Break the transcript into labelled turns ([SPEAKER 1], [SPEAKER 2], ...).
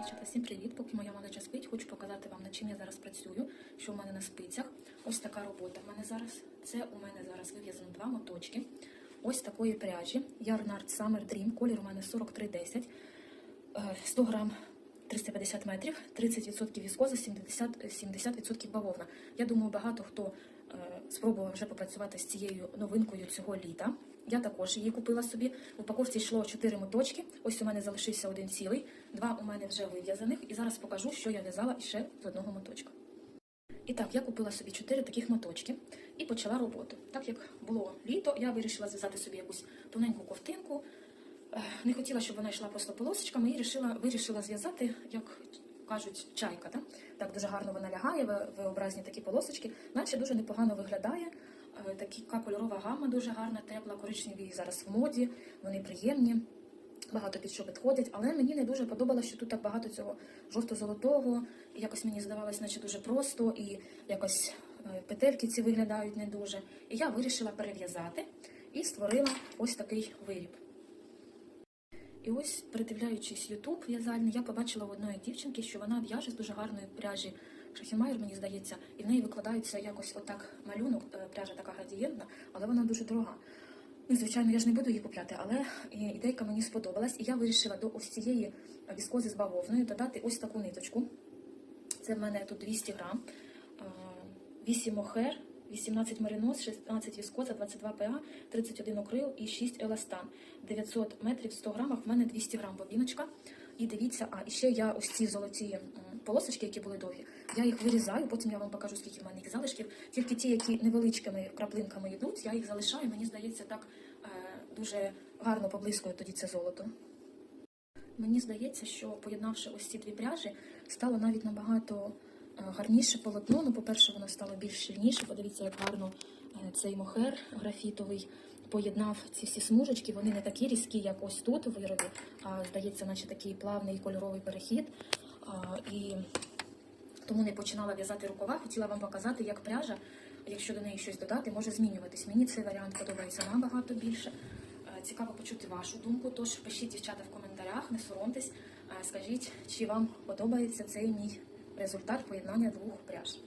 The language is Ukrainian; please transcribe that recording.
[SPEAKER 1] Дівчата, всім привіт! Поки моя малеча спить, хочу показати вам, над чим я зараз працюю, що в мене на спицях. Ось така робота в мене зараз. Це у мене зараз вив'язано два моточки. Ось такої пряжі. Yarnard Summer Dream. Колір у мене 4310. Е, 100 грам 350 метрів, 30% віскоза, 70%, 70% бавовна. Я думаю, багато хто е, спробував вже попрацювати з цією новинкою цього літа. Я також її купила собі. В упаковці йшло 4 моточки. Ось у мене залишився один цілий, два у мене вже вив'язаних. І зараз покажу, що я в'язала ще з одного моточка. І так, я купила собі 4 таких моточки і почала роботу. Так як було літо, я вирішила зв'язати собі якусь тоненьку ковтинку. Не хотіла, щоб вона йшла просто полосочками, і вирішила, вирішила зв'язати, як кажуть, чайка. Так? так дуже гарно вона лягає, в- V-образні такі полосочки, наче дуже непогано виглядає. Е, Така кольорова гама дуже гарна, тепла, коричневі зараз в моді, вони приємні. Багато під що підходять, але мені не дуже подобалося, що тут так багато цього жовто-золотого. Якось мені здавалось, наче дуже просто, і якось е, петельки ці виглядають не дуже. І я вирішила перев'язати і створила ось такий виріб. І ось, передивляючись Ютуб в'язальний, я побачила у одної дівчинки, що вона в'яже з дуже гарної пряжі Шахімайер, мені здається, і в неї викладається якось отак малюнок, е, пряжа така градієнтна, але вона дуже дорога. Ну, звичайно, я ж не буду її купляти, але е, ідейка мені сподобалась, і я вирішила до ось цієї віскози з бавовною додати ось таку ниточку. Це в мене тут 200 грам, е, 8 мохер, 18 меринос, 16 віскоза, 22 ПА, 31 окрил і 6 еластан. 900 метрів 100 грамах, в мене 200 грам бобіночка. І дивіться, а ще я ось ці золоті полосочки, які були довгі, я їх вирізаю, потім я вам покажу, скільки в мене їх залишків. Тільки ті, які невеличкими краплинками йдуть, я їх залишаю. Мені здається, так е, дуже гарно поблискує тоді це золото. Мені здається, що поєднавши ось ці дві пряжі, стало навіть набагато гарніше полотно. Ну, по-перше, воно стало більш щільніше. Подивіться, як гарно е, цей мохер графітовий поєднав ці всі смужечки. Вони не такі різкі, як ось тут у виробі, а здається, наче такий плавний кольоровий перехід. І тому не починала в'язати рукава. Хотіла вам показати, як пряжа, якщо до неї щось додати, може змінюватись. Мені цей варіант подобається набагато більше. Е, Цікаво почути вашу думку. Тож пишіть дівчата в коментарях, не соромтесь. Е, Скажіть, чи вам подобається цей мій результат поєднання двох пряж.